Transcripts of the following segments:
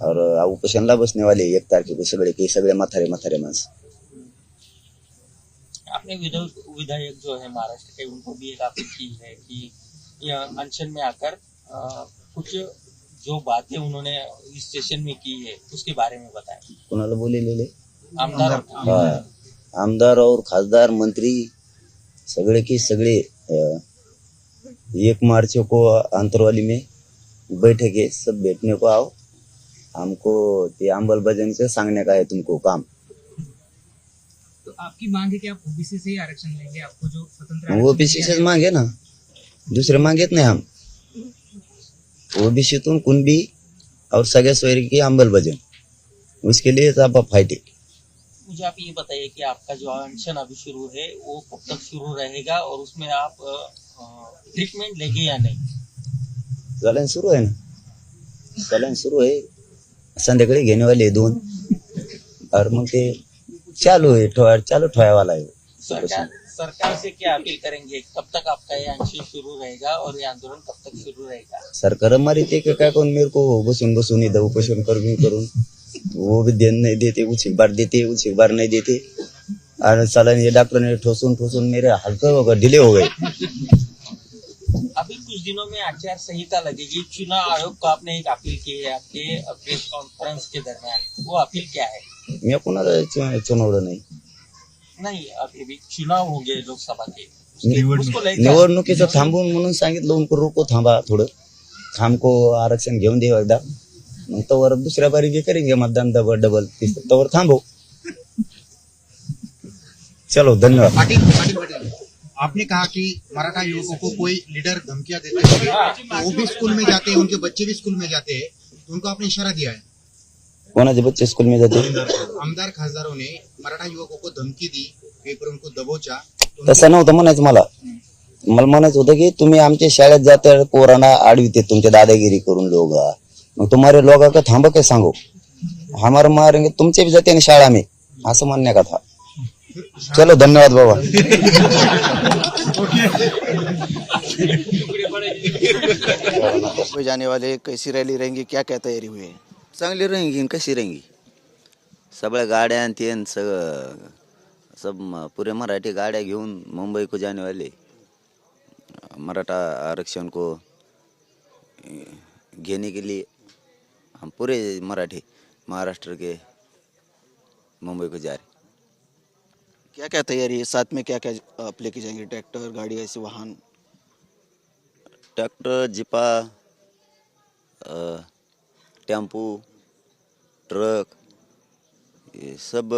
और उपोषणला बसने वाले एक तारखे को सगळे के सगळे म्हातारे म्हातारे माणसं आपने विधायक विधायक जो है महाराष्ट्र के उनको भी एक अपील की है कि अनशन में आकर कुछ जो बातें उन्होंने इस सेशन में की है उसके बारे में बताएँ। कोणाला बोललेले आमदार हा आमदार आमदार और खासदार मंत्री सगळे के सगळे एक मार्च को अंतरवाली में बैठे के सब बैठने को आओ। हमको ते अंबल बजन से सांगने का है तुमको काम। तो आपकी मांग है कि आप ओबीसी से ही आरक्षण लेंगे आपको जो स्वतंत्र वो आरक्षण बीसी दिया से मांगे ना। दुसरे मांगेत नाही हम। ओबीसीतून कुणबी और सगळ्या सोयरी की अंबल बजन उसके लिए तो आप फाइट है। मुझे आप ये बताइए कि आपका जो अनशन अभी शुरू है वो कब तक शुरू रहेगा और उसमें आप ट्रीटमेंट लेंगे या नहीं? चालन शुरू है ना। चालन शुरू आहे संध्याकाळी घेणे वाले दोन. और मग ते चालू आहे ठेवा चालू ठेवायवाला आहे. सरकार सरकार से क्या अपील करेंगे? कब तक आपका ये अनशन शुरू रहेगा और ये आंदोलन कब तक शुरू रहेगा? सरकार हमारी का काय कौन मेरे को बसून बसून इधर उपोषण करून करून वो भी देन नहीं देते उचित बार देते उचित बार नहीं देते. और चालन ये डॉक्टर ने ठोसून ठोसून मेरे हल्का हो गए डिले हो गए. कुछ दिनों में आचार संहिता लगेगी। चुनाव आयोग को आपने एक अपील की है आपके प्रेस कॉन्फ्रेंस के दरमियान। वो अपील क्या है? मी कोणाला चुनवलं नाही नहीं अभी भी चुनाव होंगे लोकसभा के। उसको लेकर निवडणुकीचं थांबून म्हणून सांगितलं उनको रोको थांबा थोडं। थांबको आरक्षण घेऊन देऊ एकदा। मग तवर दुसऱ्या बारी बी करेंगे मतदान डबल डबल तवर थांबव चलो धन्यवाद. पाटिल पाटिल पाटिल. आपने कहा कि मराठा युवकों को कोई लीडर धमकियां देते हैं। तो वो भी स्कूल में जाते हैं उनके बच्चे भी स्कूल में जाते हैं। तो उनको आपने इशारा दिया है? कोणाचे बच्चे स्कूल में जाते आमदार खासदारों ने मराठा युवकों को धमकी दी कहीं पर उनको दबोचा। तसं नव्हतं म्हणायचं मला. मला म्हणायचं होतं की तुम्ही आमच्या शाळेत जाता पोरांना आडविते तुमच्या दादागिरी करून लोग मग तुम्हारे लोग का थांबा काय सांगू? हमारे मारेंगे तुमचे भी जाते ना शाळा में. असं म्हणणे का था चलो धन्यवाद बाबा। पे जाने वाले कैसी रैली रहेंगी? क्या क्या तैयारी हुई? है चांगली रहेंगी कशी रहेंगी? सगळ्या गाड्या आणि ते आणि सगळं सब म- पुरे मराठी गाड्या घेऊन मुंबई को जाने वाले. मराठा आरक्षण को अ, घेने के लिए हम पूरे मराठी महाराष्ट्र के मुंबई को जा रहे. क्या क्या तैयारी है? साथ में क्या क्या आप लेके जाएँगे? ट्रैक्टर गाड़ी ऐसे वाहन? ट्रैक्टर जिपा टेंपू ट्रक ये सब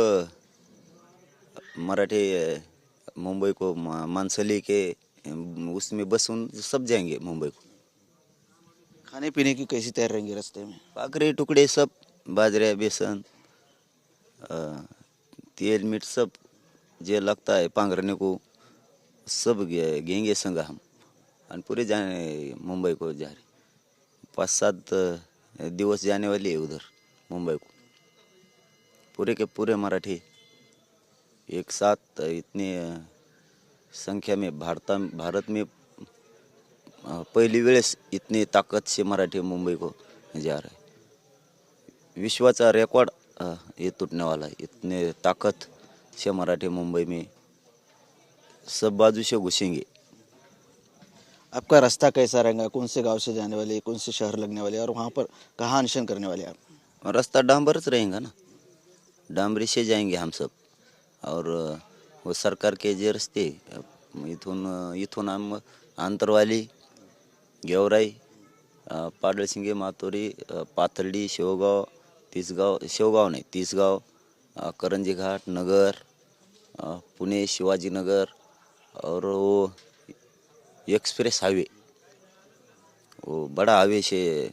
मराठी मुंबई को मानसली के उसमें बस उन सब जाएँगे मुंबई को। खाने पीने की कैसी तैयारी रहेंगी रास्ते में? पाकरे टुकड़े सब बाजरे बेसन तेल मीठ सब। जे लगता है पांघरने को सब घे- घेंगे संग हम। और पूरे जाने मुंबई को जा रहे। पाँच सात दिवस जाने वाली है उधर मुंबई को। पूरे के पूरे मराठी एक साथ इतने संख्या में भारत भारत में पहिली वेळेस इतनी ताकदशी मराठी मुंबई को जा रहा है। विश्वाचा रेकॉर्ड हे ये वाला इतने ताकत से मराठी मुंबई में सब बाजू से घुसेंगे। आपका रास्ता कैसा रहेगा? कौन से गांव से जाने वाले कौन से शहर लगने वाले और वहाँ पर कहाँ अनशन करने वाले आप? रास्ता डांबरच रहेगा ना? डांबरी से जाएंगे हम सब। और वो सरकार के जे रस्ते इथून इथून आम आंतरवाली गेवराई पाडळसिंगे मातोरी पाथर्डी शेवगाव तिसगाव शेवगाव नाही तिसगाव करंजी घाट नगर पुणे शिवाजीनगर और वो एक्सप्रेस हाईवे वो बड़ा हाईवे से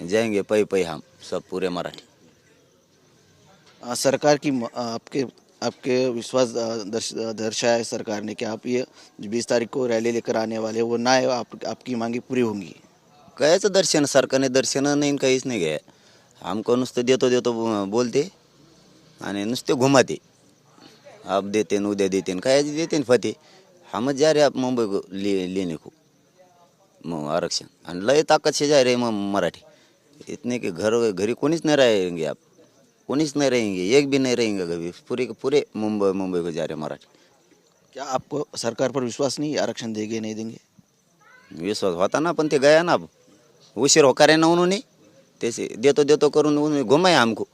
जाएंगे पै पै हम सब पूरे मराठी. सरकार की म- आपके आपके विश्वास अ, दर्श दर्शाया है सरकार ने कि आप ये बीस तारीख को रैली लेकर आने वाले वो ना है आप, आपकी मांगी पूरी होंगी? कायचं दर्शन? सरकारने दर्शन नाही न काहीच नाही घ्या आमको नुसतं देतो देतो ब- बोलते आणि नुसते घुमाते. आप देते न उद्या देते न काय देते न फते? हम जा रहे आप मुंबई को ले लेने को म- आरक्षण. आणि लय ताकद से जा रहे म- मराठी. इतने के घर घरी कोणीच नहीं रहेंगे आप. कोणीच नहीं रहेंगे एक भी नहीं रहेंगे कभी पूरे के पूरे मुंबई मुंबई को जा रहे मराठी. क्या आपको सरकार पर विश्वास नहीं है? आरक्षण देंगे नहीं देंगे? विश्वास होता ना पण ते गया ना अब उशीर होकार है ना उन्होंने. तैसे देतो देतो करून उन्होंने घुमाए हमको.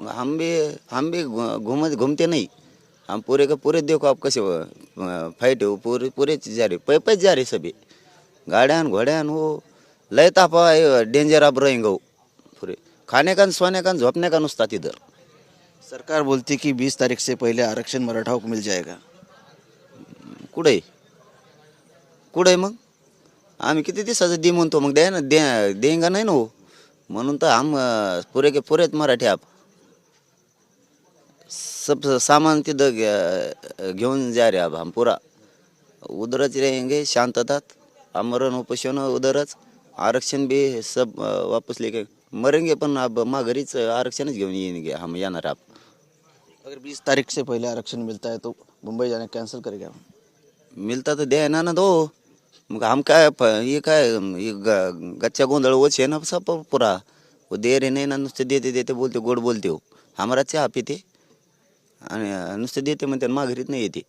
हम भी हम भी घूम घूमते नहीं. हम पूरे के पूरे देखो आप कैसे फाइट है पूरे पूरे जा रहे पै पैच जा रहे सभी। गाड्यान घोड्यान वो लय तापा डेंजर आप रहेंगे वो पूरे। खाने का सोने का झोपने का नुसता तिधर सरकार बोलती कि 20 तारीख से पहले आरक्षण मराठाओं को मिल जाएगा। कुठे कुठे मग? आम्ही किती दिवसाचं दे म्हणतो मग द्या ना दे देंगा नाही ना हो म्हणून तर आम पुरे के पुरेत मराठी आप। सब सामान तिथं घे- घेऊन जा रे अब हम पूरा उधरच रहेंगे शांततात. आमरण उपोषण उधरच आरक्षण भी सब अं, वापस लेके मरेंगे पण अब मा घरीच आरक्षणच घेऊन येईन हम येणार आप. अगर 20 तारीख से पहले आरक्षण मिलता है तो मुंबई जाने कैंसिल करेगा हम मिळता तर द्या ना ना दो. मग हम काय प- हे काय हे ग- गच्च्या गोंधळ ओछे ना सब पुरा. वो दे रे नाही ना नुसते देते देते बोलते गोड बोलते हो. हमारा चहा पिते? आणि नुसते देते म्हणते आणि माघारीत नाही येते.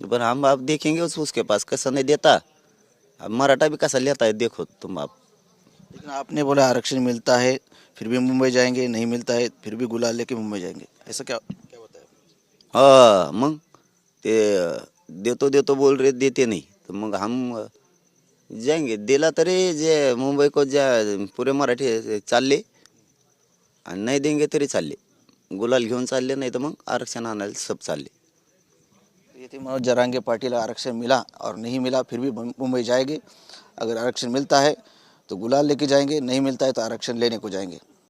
पण हम आप देखेंगे उस उसके पास कैसा नहीं देता. अब मराठा भी कैसा लेता है देखो तुम आप लेकिन आपने बोला आरक्षण मिलता है फिर भी मुंबई जाएँगे नहीं मिलता है फिर भी गुलाल लेके मुंबई जाएँगे. ऐसा क्या क्या बताया हा? मग ते देतो देतो बोल रहे देते नहीं. तो मग हम जाएँगे. दिला तरी जे मुंबई को ज्या पूरे मराठी चालले. आणि नाही देंगे तरी चालले. गुलाल घेऊन चालले नहीं तो मग आरक्षण आणायला सब चालले. ये थी मनोज जरांगे पाटिल आरक्षण मिला और नहीं मिला, फिर भी मुंबई जाएँगे. अगर आरक्षण मिलता है तो गुलाल लेके जाएँगे, नहीं मिलता है तो आरक्षण लेने को जाएँगे.